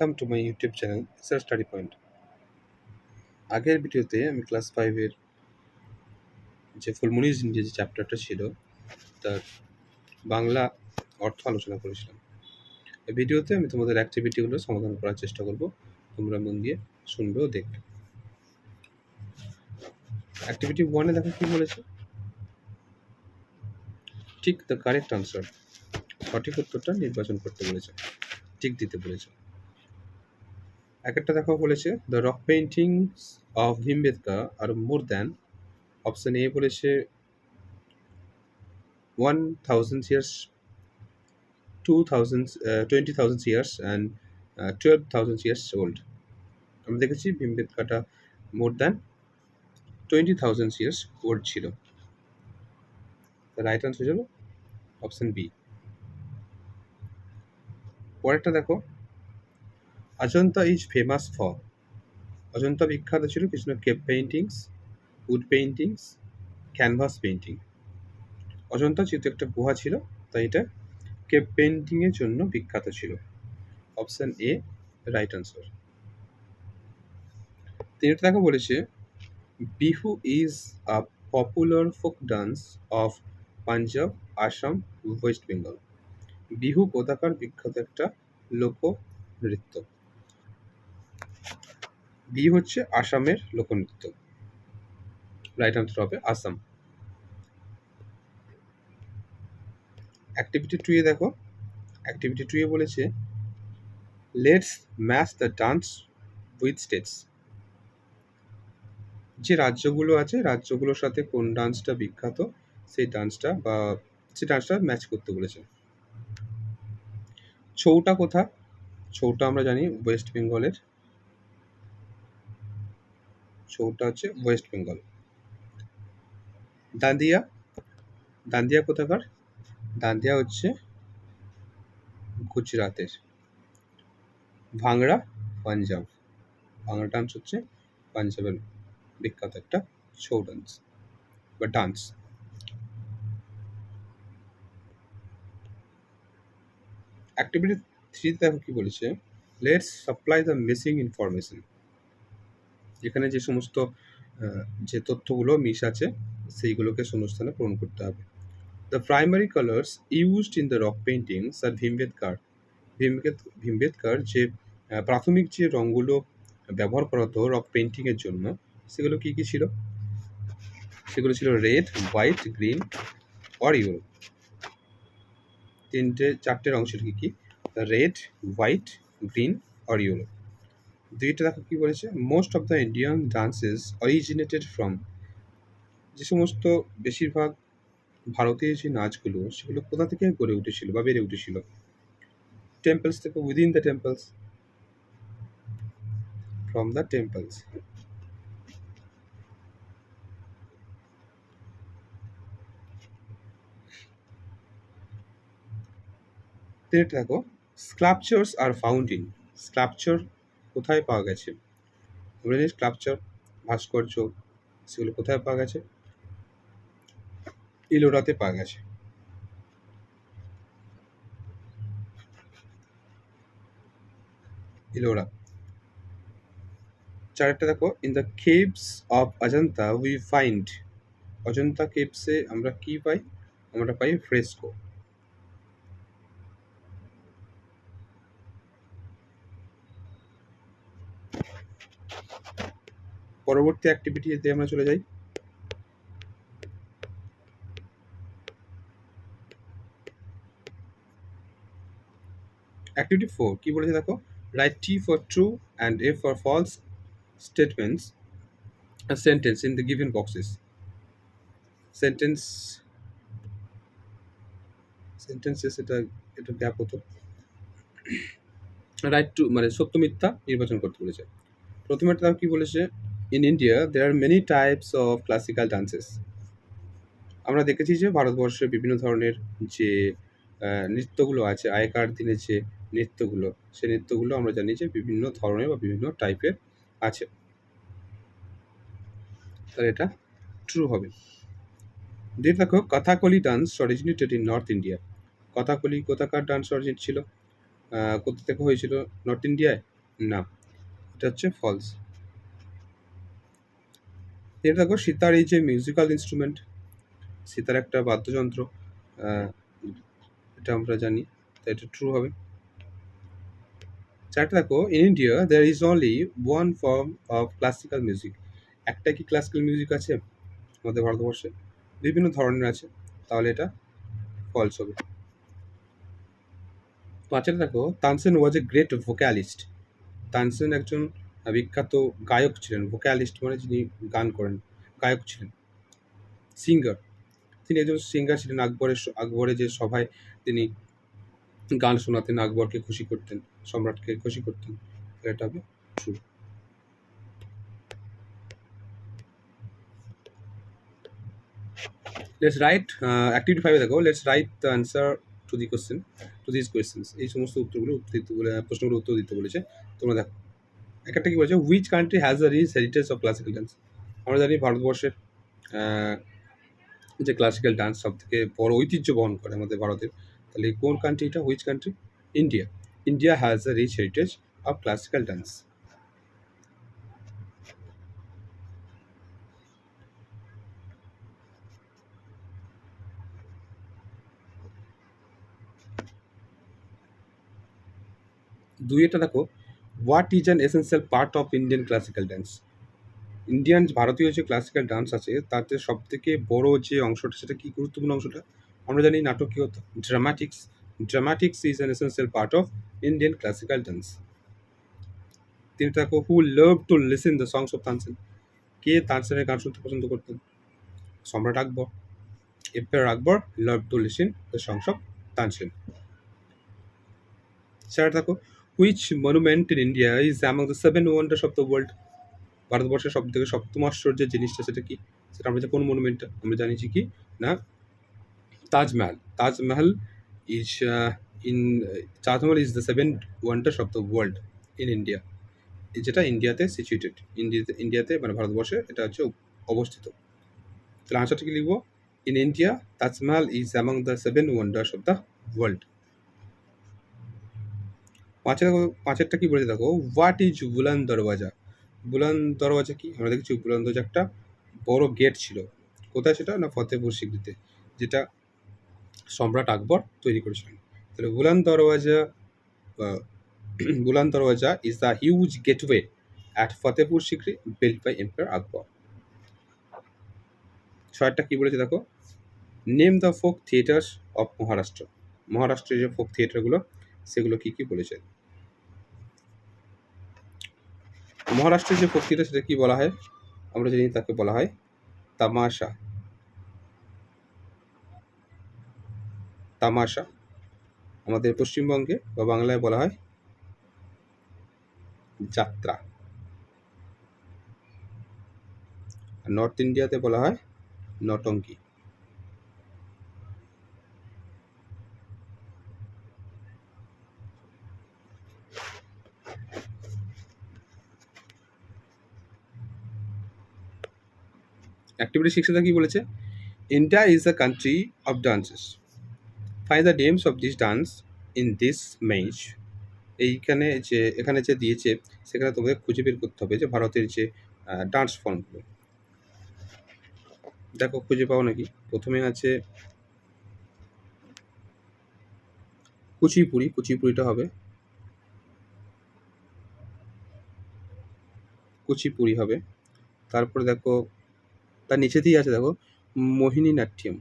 Welcome to my YouTube channel sir study point আগের ভিডিওতে আমি ক্লাস ফাইভের যে ফুলমনিজ ইন্ডিয়া যে চ্যাপ্টারটা ছিল, তার বাংলা অর্থ আলোচনা করেছিলাম। এই ভিডিওতে আমি তোমাদের অ্যাক্টিভিটিগুলো সমাধান করার চেষ্টা করব, তোমরা মন দিয়ে শুনবে ও দেখবে। অ্যাক্টিভিটি ওয়ানে দেখো কি বলেছে? ঠিক দ্য কারেক্ট আনসার সঠিক উত্তরটা নির্বাচন করতে বলেছে টিক দিতে বলেছে। একটা দেখো বলেছে the rock paintings of Bhimbetka are more than option A বলেছে one thousand years two thousand twenty thousand years and twelve thousand years old আমরা দেখেছি ভীমবেদকাটা more than twenty thousand years old ছিল। রাইট আনসার যাবে option B পরেরটা দেখো Ajanta is famous for Ajanta বিখ্যাত ছিল কিছু cave paintings wood paintings canvas painting Ajanta যেহেতু একটা গুহা ছিল, তাই এটা কেপ পেইন্টিংয়ের জন্য বিখ্যাত ছিল। অপশান এ রাইট আনসার তিনটা দেখো বলেছে Bihu is a popular folk dance of Punjab Assam West Bengal Bihu কোথাকার বিখ্যাত একটা লোক নৃত্য বি হচ্ছে আসামের লোকনৃত্য। রাইট আনসার হবে আসাম। অ্যাক্টিভিটি টুয়ে দেখো। অ্যাক্টিভিটি টুয়ে বলেছে let's match the dance with states যে রাজ্যগুলো আছে, রাজ্যগুলোর সাথে কোন ডান্সটা বিখ্যাত, সেই ডান্সটা বা সেই ডান্সটা ম্যাচ করতে বলেছে। ছৌটা কোথা? ছৌটা আমরা জানি ওয়েস্ট বেঙ্গলের ছৌটা হচ্ছে ওয়েস্ট বেঙ্গল। দান্দিয়া দান্দিয়া কোথাকার? দান্দিয়া হচ্ছে গুজরাতের ভাংড়া, পাঞ্জাব। ভাংড়া ডান্স হচ্ছে পাঞ্জাবের বিখ্যাত একটা ছৌ ডান্স বা ডান্স অ্যাক্টিভিটি থ্রিতে দেখো কি বলেছে let's supply the missing information এখানে যে সমস্ত যে তথ্যগুলো মিস আছে, সেইগুলোকে শূন্যস্থানে পূরণ করতে হবে। The primary colours used in the rock paintings are ভীমবেদকার ভীমবেদ ভীমবেদকার যে প্রাথমিক যে রঙগুলো ব্যবহার করা হতো রক পেন্টিংয়ের জন্য, সেগুলো কী কী ছিল? সেগুলো ছিল red white green or yellow তিনটে, চারটে রং ছিল কী কী? Red white green or yellow দুইটা দেখো কী বলেছে? Most of the Indian dances originated from যে সমস্ত বেশিরভাগ ভারতীয় যে নাচগুলো, সেগুলো কোথা থেকে গড়ে উঠেছিল বা বেড়ে উঠেছিল? টেম্পলস থেকে within the temples from the temples দেখো স্ক্লাপচার্স আর ফাউন্টেন স্ক্লাপচার কোথায় পাওয়া গেছে? জানি স্ক্লাপচার ভাস্কর্য, সেগুলো কোথায় পাওয়া গেছে? ইলোরাতে পাওয়া গেছে। ইলোরা। চারটা দেখো in the caves of Ajanta we find Ajanta কেভসে আমরা কি পাই? আমরা পাই ফ্রেস্কো পরবর্তী অ্যাক্টিভিটিতে আমরা চলে যাই। অ্যাক্টিভিটি ফোর কী বলেছে দেখো? Write T for true and F for false statements sentence in the given boxes sentence sentences এটা এটা গ্যাপ হতো রাইট টু মানে সত্য মিথ্যা নির্বাচন করতে বলেছে। প্রথমে তার কী বলেছে? In India there are many types of classical dances আমরা দেখেছি যে ভারতবর্ষে বিভিন্ন ধরনের যে নৃত্যগুলো আছে, আগেকার দিনে যে নৃত্যগুলো, সে নৃত্যগুলো আমরা জানি যে বিভিন্ন ধরনের বা বিভিন্ন টাইপের আছে। তাহলে এটা ট্রু হবে। দিয়ে দেখো, Kathakali dance originated in north India Kathakali কোথাকার ডান্স অরিজিনেট ছিল? কোথা থেকে হয়েছিল? নর্থ ইন্ডিয়ায় না। এটা হচ্ছে ফলস এটা দেখো, সীতার এই যে মিউজিক্যাল ইনস্ট্রুমেন্ট সীতার একটা বাদ্যযন্ত্র এটা আমরা জানি, তাই এটা ট্রু হবে। চারটা দেখো in India there is only one form of classical music একটা কি ক্লাসিক্যাল মিউজিক আছে আমাদের ভারতবর্ষে? বিভিন্ন ধরনের আছে, তাহলে এটা ফলস হবে। পাঁচটা দেখো Tansen was a great vocalist Tansen একজন বিখ্যাত গায়ক ছিলেন ভোকালিস্ট মানে যিনি গান করেন, গায়ক ছিলেন সিঙ্গার তিনি একজন সিঙ্গার ছিলেন, আকবরের আকবরের যে সভায় তিনি গান শোনাতেন, আকবরকে খুশি করতেন, সম্রাটকে খুশি করতেন, এটা হবে ট্রু লেটস রাইট অ্যাক্টিভিটি ফাইভে দেখো let's write the answer to the question to this questions এই সমস্ত উত্তরগুলো প্রশ্নগুলো উত্তর দিতে বলেছে। তোমরা দেখো। একটা কি বলেছে? Which country has the rich heritage of classical dance আমরা জানি ভারতবর্ষের যে ক্লাসিক্যাল ডান্স সব থেকে বড় ঐতিহ্য বহন করে আমাদের ভারতের, তাহলে কোন কান্ট্রি এটা? Which country India India has the rich heritage of classical dance দুই এটা দেখো what is an essential part of Indian classical dance Indian ভারতীয় যে ক্লাসিক্যাল ডান্স আছে, তাতে সব থেকে বড় যে অংশটা, সেটা কি গুরুত্বপূর্ণ অংশটা? আমরা জানি নাটকীয় dramatics dramatics is an essential part of Indian classical dance তিনি দেখো who love to listen the songs of Tansen কে তানসেনের গান শুনতে পছন্দ করতেন? সম্রাট Akbar. Empire Akbar love to listen the songs of Tansen sir, দেখো which monument in India is among the seven wonders of the world ভারতবর্ষের সব থেকে সপ্তম আশ্চর্যের জিনিসটা সেটা কি? সেটা আমরা কোন মনুমেন্টটা আমরা জানিছি কি? না, Taj Mahal. Taj Mahal is in Taj Mahal is the seven wonders of the world in India যেটা ইন্ডিয়াতে সিচুয়েটেড ইন্ডিয়াতে ইন্ডিয়াতে মানে ভারতবর্ষে এটা হচ্ছে অবস্থিত। তাহলে আনসারটা কি লিখব? In India Taj Mahal is among the seven wonders of the world পাঁচের পাঁচেরটা কি বলেছে দেখো? হোয়াট ইজ বুলান দরওয়াজা বুলান দরওয়াজা কি? আমরা দেখেছি বুলান দরওয়াজা একটা বড় গেট ছিল। কোথায় সেটা? না ফতেপুর সিকরিতে যেটা সম্রাট আকবর তৈরি করেছিলেন। তাহলে Buland Darwaza Buland Darwaza is the huge gateway at Fatehpur Sikri build by empire Akbar ছয়টা কি বলেছে দেখো? Name the folk theatres of Maharashtra মহারাষ্ট্রের যে ফোক থিয়েটারগুলো সেগুলো কি কি বলেছেন? মহারাষ্ট্রের যে থিয়েটার সেটা কি বলা হয়? আমরা জানি তাকে বলা হয় তামাশা। তামাশা আমাদের পশ্চিমবঙ্গে বা বাংলায় বলা হয় যাত্রা। নর্থ ইন্ডিয়াতে বলা হয় নটঙ্কি। অ্যাক্টিভিটি সিক্সটা কী বলেছে? India is the country of dances find the names of this dance in this maze এইখানে যে, এখানে যে দিয়েছে, সেখানে তোমাদের খুঁজে বের করতে হবে যে ভারতের যে ডান্স ফর্মগুলো দেখো, খুঁজে পাও নাকি? প্রথমে আছে কুচিপুড়ি, কুচিপুড়িটা হবে। কুচিপুড়ি হবে। তারপরে দেখো তার নিচেতেই আছে, দেখো, মোহিনী নাট্যম।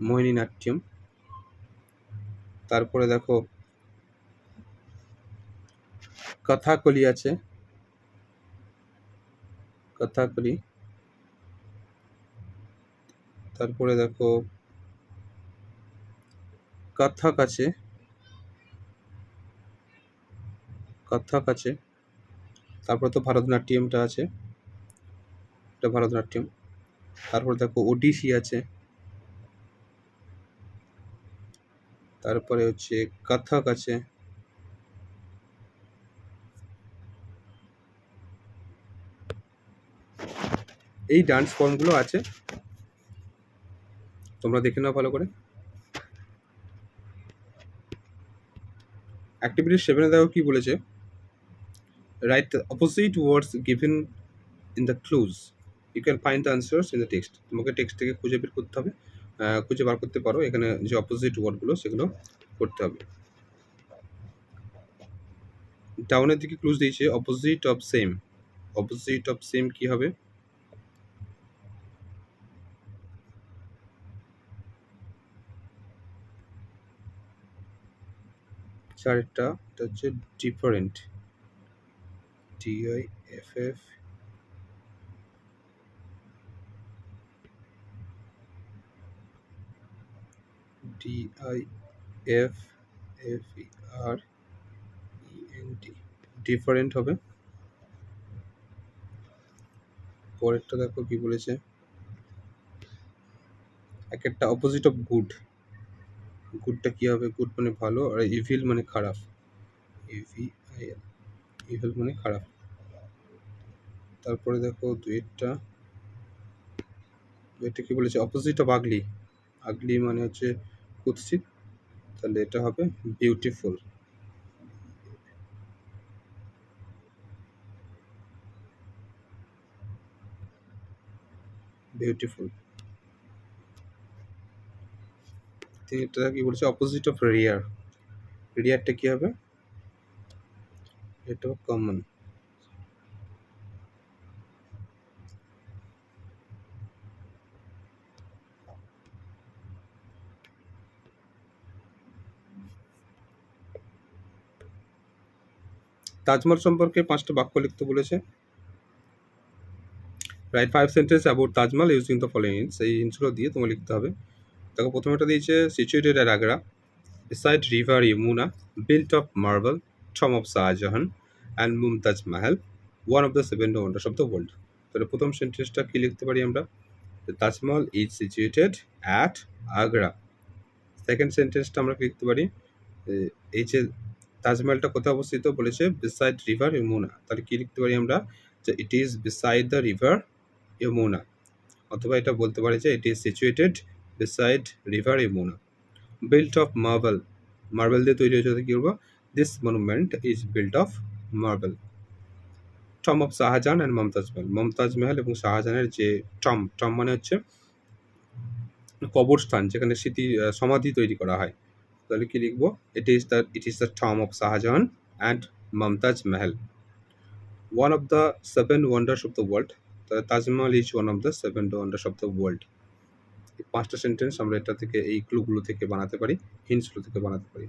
মোহিনী নাট্যম। তারপরে দেখো, কথাকলি আছে। কথাকলি। তারপরে দেখো, কথক আছে। কথক আছে। তারপরে তো ভারতনাট্যমটা আছে। এটা ভারতনাট্যম। তারপর দেখো ওডিসি আছে। তারপরে হচ্ছে কথক আছে। এই ডান্স ফর্মগুলো আছে। তোমরা দেখে নাও ভালো করে। অ্যাক্টিভিটি সেভেনে দেখো কি বলেছে। Write the opposite words given in the clues you can find the answers in the text তোমাকে টেক্সট থেকে খুঁজে বের করতে হবে। খুঁজে বার করতে পারো। এখানে যে অপোজিট ওয়ার্ডগুলো সেগুলো করতে হবে। ডাউনের দিকে ক্লুজ দিয়েছে। Opposite of same opposite of same কি হবে? চারটা, এটা হচ্ছে different D I F F D I F F R E N T different হবে। পরেরটা দেখো কি বলেছে। এক একটা অপোজিট অফ গুড গুডটা কি হবে? গুড মানে ভালো, আর ইভিল মানে খারাপ। ইভি ইভিল মানে খারাপ। তারপরে দেখো দুইটা দুইটা কি বলেছে? অপোজিট অফ আগলি আগলি মানে হচ্ছে কুৎসিত। তাহলে এটা হবে বিউটিফুল বিউটিফুল এটা কি বলছে? অপোজিট অফ রিয়ার রিয়ারটা কি হবে? এটা কমন তাজমহল সম্পর্কে পাঁচটা বাক্য লিখতে বলেছে। Write five sentence about Taj Mahal using the following hints এই হিন্টসগুলো দিয়ে তোমার লিখতে হবে। দেখো প্রথমেটা দিয়েছে সিচুয়েটেড এর Agra side river Yamuna, built of marble, tomb of Shahjahan and Mumtaz Mahal, one of the seven wonders of the world. তাহলে প্রথম সেন্টেন্সটা কী লিখতে পারি আমরা? Taj Mahal is situated at Agra second সেন্টেন্সটা আমরা লিখতে পারি? এই যে তাজমহলটা কোথায় অবস্থিত বলেছে? বিসাইড রিভার ইমুনা তাহলে কি লিখতে পারি আমরা? যে it is beside the river Yamuna অথবা এটা বলতে পারি যে it is situated beside river Yamuna built of marble marble দিয়ে তৈরি হয়েছে কি বলব? This monument is built of marble tomb of Shahjahan and Mumtaz Mahal Mumtaz Mahal এবং শাহজাহানের যে টম টম মানে হচ্ছে কবরস্থান যেখানে স্মৃতি সমাধি তৈরি করা হয়। তাহলে কি লিখব it is the it is the tomb of Shahjahan and Mumtaz Mahal one of the seven wonders of the world তাহলে Taj Mahal is one of the seven wonders of the world পাঁচটা sentence আমরা এটা থেকে, এই ক্লুগুলো থেকে বানাতে পারি হিন্টসগুলো থেকে বানাতে পারি।